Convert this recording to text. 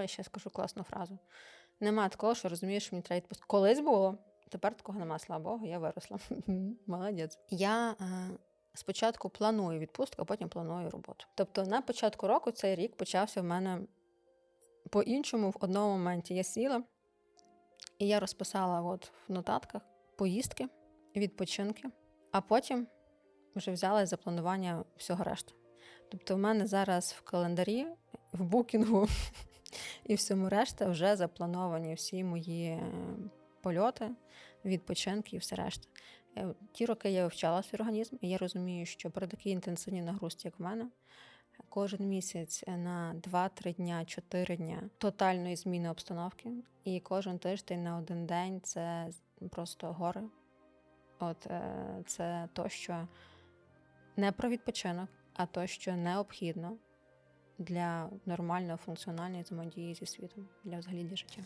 Я ще скажу класну фразу. Нема такого, що розумієш, що мені треба відпустку. Колись було, тепер такого нема, слава Богу, я виросла. Молодець. Я е, спочатку планую відпустку, а потім планую роботу. Тобто на початку року цей рік почався в мене по-іншому в одному моменті. Я сіла і я розписала от в нотатках поїздки, відпочинки, а потім вже взялась за планування всього решти. Тобто, в мене зараз в календарі, в букінгу і всьому решта вже заплановані всі мої е, польоти, відпочинки і все решта. Е, Ті роки я вивчала свій організм, і я розумію, що при такій інтенсивній нагрузці, як в мене, кожен місяць на 2-3 дня, 4 дня тотальної зміни обстановки, і кожен тиждень на один день це просто гори. От е, це то, що не про відпочинок, а то, що необхідно для нормальної функціональної взаємодії зі світом, для взагалі для життя.